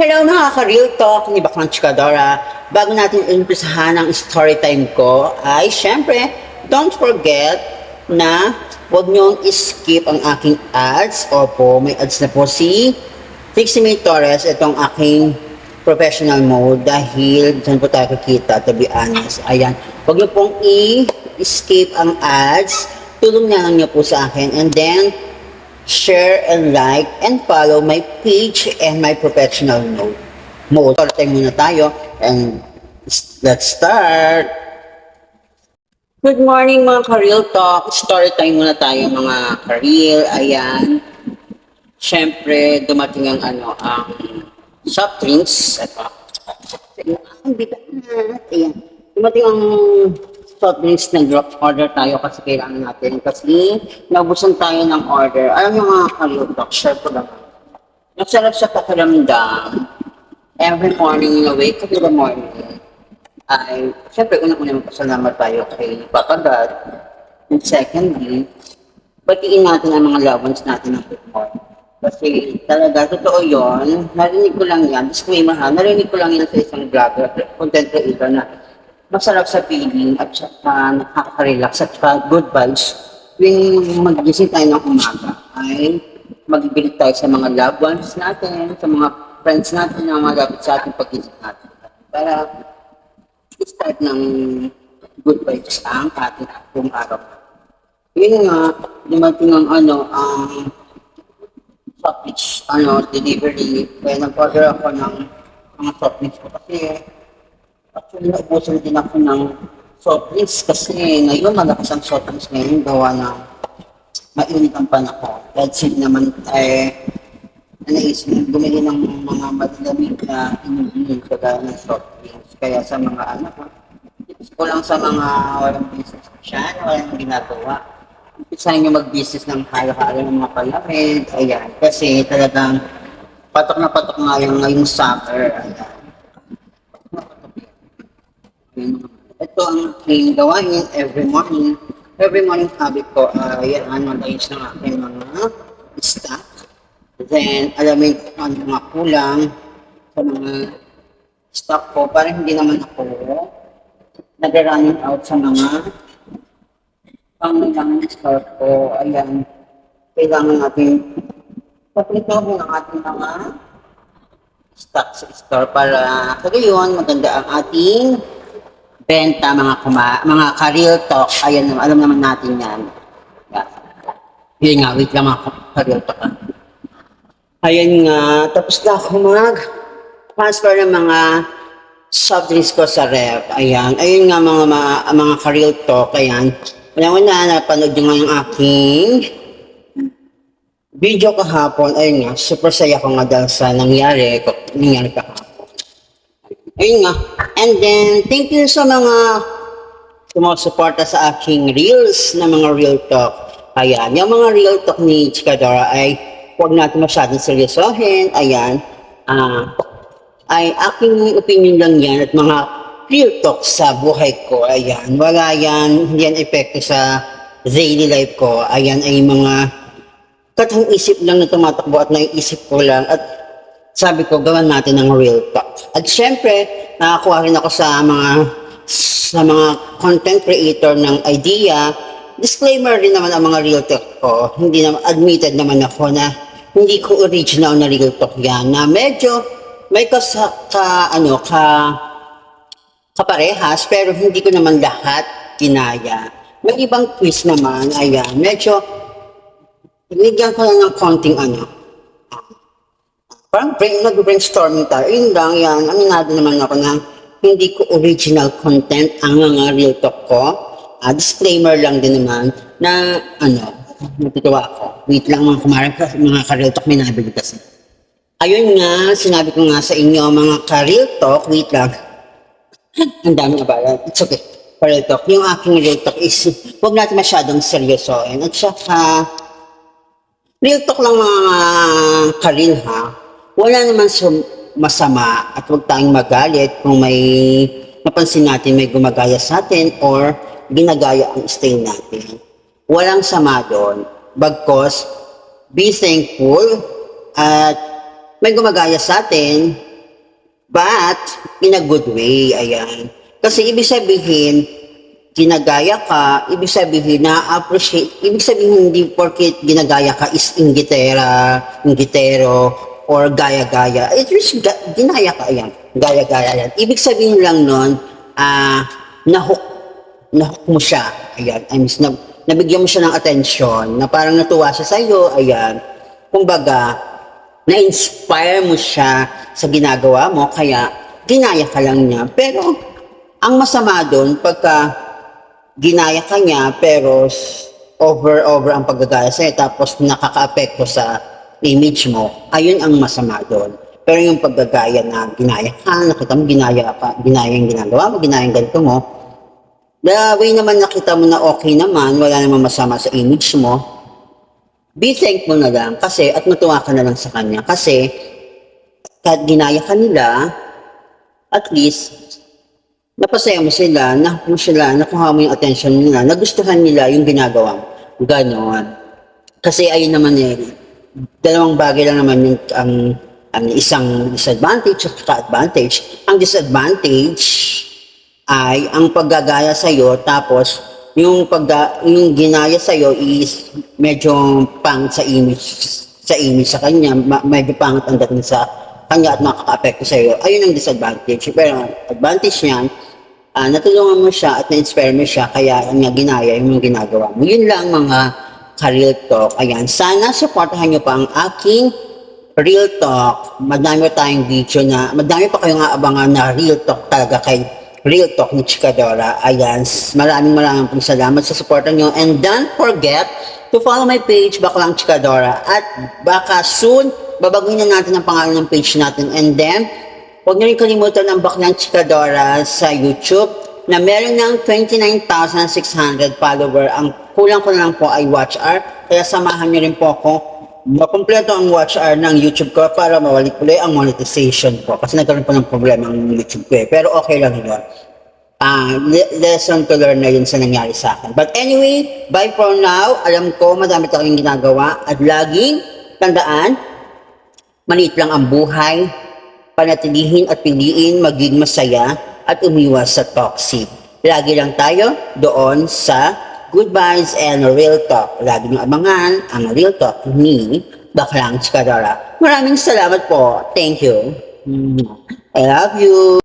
Hello mga ka-real talk ni Baklang Chikadora. Bago natin umpisahan ang story time ko, ay syempre, don't forget na huwag niyong skip ang aking ads. Opo, may ads na po si Trixie May Torres, itong aking professional mode dahil dyan po tayo kikita, to be honest. Ayan, huwag niyo pong i-skip ang ads. Tulong na lang niyo po sa akin. And then, share and like and follow my page and my professional mode. Mode. Start time muna tayo and let's start. Good morning mga ka-real talk. Story time muna tayo mga ka-real. Ayan. Siyempre, dumating ang ano, ang soft drinks. Ito. Ang bigat na. Ayan. Dumating ang soft drinks na drop order tayo kasi kailangan natin. Kasi naubusan tayo ng order. Alam niyo mga talk, share ko lang. Masarap sa pakiramdam. Every morning na wake up in the morning, ay, syempre, unang-una magpasalamat tayo kay Papa God. And secondly, batiin natin ang mga loved natin ng good morning. Kasi talaga, totoo yon narinig ko lang yan, disclaimer ha, narinig ko lang yan sa isang vlogger, content creator na masarap sa feeling at saka nakaka-relax at saka good vibes. Tuwing magising tayo ng umaga ay magbibili tayo sa mga loved ones natin, sa mga friends natin na malapit sa ating pag-isip natin. Para start ng good vibes ang ating buong araw. Yun nga, dumating ang ano, ang softwich, ano, delivery. Kaya nag-order ako ng mga softwich ko kasi actually naubusan din ako ng soft drinks kasi ngayon malakas ang soft drinks ngayon gawa ng mainit ang panahon. Kahit sila naman eh, naisip bumili ng mga madalamig na ininom kagaya ng soft drinks. Kaya sa mga anak ko, tips ko lang sa mga walang business siya, walang ginagawa. Umpisahan nyo mag-business ng halo-halo ng mga palamig. Ayan. Kasi talagang patok na patok nga yung ngayong summer. Ayan. Ito ang aking gawain every morning. Every morning habit ko uh, yan, mag-ayos ng aking mga stock. Then, alamin ko yung mga kulang sa mga stock ko para hindi naman ako nag-running out sa mga pangailangan ng store ko. Ayan, kailangan natin paplito ng ating mga stock sa store para sa gayon maganda ang ating benta mga kuma mga ka-real talk. Ayan alam naman natin yan. Yeah. Yun nga, wait lang mga ka- ka-real talk. Ayan nga, tapos na ako mag transfer ng mga soft drinks ko sa ref. Ayan, ayun nga mga mga, mga ka-real talk. Ayan, una-una napanood nyo nga yung aking video kahapon. Ayun nga, super saya ko nga dahil sa nangyari, nangyari kahapon. Ayun nga. And then, thank you sa mga sumusuporta sa aking reels na mga real talk. Ayan, yung mga real talk ni Chikadora ay huwag natin masyadong seryosohin. Ayan. Ah, ay aking opinion lang yan at mga real talk sa buhay ko. Ayan. Wala yan, hindi yan epekto sa daily life ko. Ayan ay mga katang isip lang na tumatakbo at naiisip ko lang at sabi ko, gawan natin ng real talk. At syempre, nakakuha rin ako sa mga sa mga content creator ng idea. Disclaimer rin naman ang mga real talk ko. Hindi naman, admitted naman ako na hindi ko original na real talk yan. Na medyo may kas, ka, ano, ka, kaparehas, pero hindi ko naman lahat kinaya. May ibang twist naman, ayan, medyo, binigyan ko lang ng konting ano, parang brain, nag-brainstorming tayo. Yun lang yan. Aminado naman ako na hindi ko original content ang mga real talk ko. Ah, disclaimer lang din naman na ano, natutuwa ako. Wait lang mga kumarang mga ka-real talk may nabili kasi. Ayun nga, sinabi ko nga sa inyo mga ka-real talk, wait lang. Ang dami na ba? It's okay. Real talk. Yung aking real talk is, huwag natin masyadong seryosoin. At saka, real talk lang mga karil ha. Wala naman masama at huwag tayong magalit kung may napansin natin may gumagaya sa atin or ginagaya ang style natin. Walang sama doon. Bagkos, be thankful at may gumagaya sa atin, But, in a good way, ayan. Kasi ibig sabihin, ginagaya ka, ibig sabihin na-appreciate, ibig sabihin hindi porket ginagaya ka is inggitera, inggitero, or gaya-gaya. It is ga- ginaya ka, ayan. Gaya-gaya yan. Ibig sabihin lang nun, ah, nahook, nahook mo siya. Ayan. I mean, na, nabigyan mo siya ng attention, na parang natuwa siya sa'yo, ayan. Kumbaga, na-inspire mo siya sa ginagawa mo, kaya ginaya ka lang niya. Pero, ang masama doon, pagka ginaya ka niya, pero over-over ang paggagaya sa'yo, tapos nakaka-apekto sa image mo, ayun ang masama doon. Pero yung paggagaya na ginaya ka, nakita mo ginaya ka, ginaya yung ginagawa mo, ginaya yung ganito mo, the way naman nakita mo na okay naman, wala namang masama sa image mo, be thankful na lang kasi at matuwa ka na lang sa kanya kasi kahit ginaya ka nila, at least napasaya mo sila, nakuha sila, nakuha mo yung attention nila, nagustuhan nila yung ginagawa mo. Ganon. Kasi ayun naman eh, dalawang bagay lang naman yung ang, ang isang disadvantage at saka advantage. Ang disadvantage ay ang paggagaya sa iyo tapos yung pagga, yung ginaya sa iyo is medyo pang sa image sa image sa kanya medyo pangit ang dating sa kanya at nakaka-apekto sa iyo ayun ang disadvantage. Pero advantage niyan ah, natulungan mo siya at na-inspire mo siya kaya niya ginaya yung ginagawa mo. Yun lang mga ka-real talk ayan sana supportahan niyo pa ang aking real talk madami tayong video na madami pa kayong aabangan na real talk talaga kay Real Talk ni Chikadora. Ayan, maraming maraming pong salamat sa suporta nyo. And don't forget to follow my page, Baklang Chikadora. At baka soon, babaguhin na natin ang pangalan ng page natin. And then, huwag nyo rin kalimutan ang Baklang Chikadora sa YouTube na meron ng 29,600 follower. Ang kulang ko na lang po ay watch hour. Kaya samahan nyo rin po ako makumpleto ang watch hour ng YouTube ko para mawalik tuloy ang monetization ko. Kasi nagkaroon po ng problema ang YouTube ko eh. Pero okay lang yun. Le- lesson to learn na yun sa nangyari sa akin. But anyway, bye for now. Alam ko, madami tayong ginagawa. At laging, tandaan, maliit lang ang buhay. Panatilihin at piliin maging masaya at umiwas sa toxic. Lagi lang tayo doon sa goodbyes and real talk. Lagi nyo abangan ang real talk ni Baklang Chikadora. Maraming salamat po. Thank you. I love you.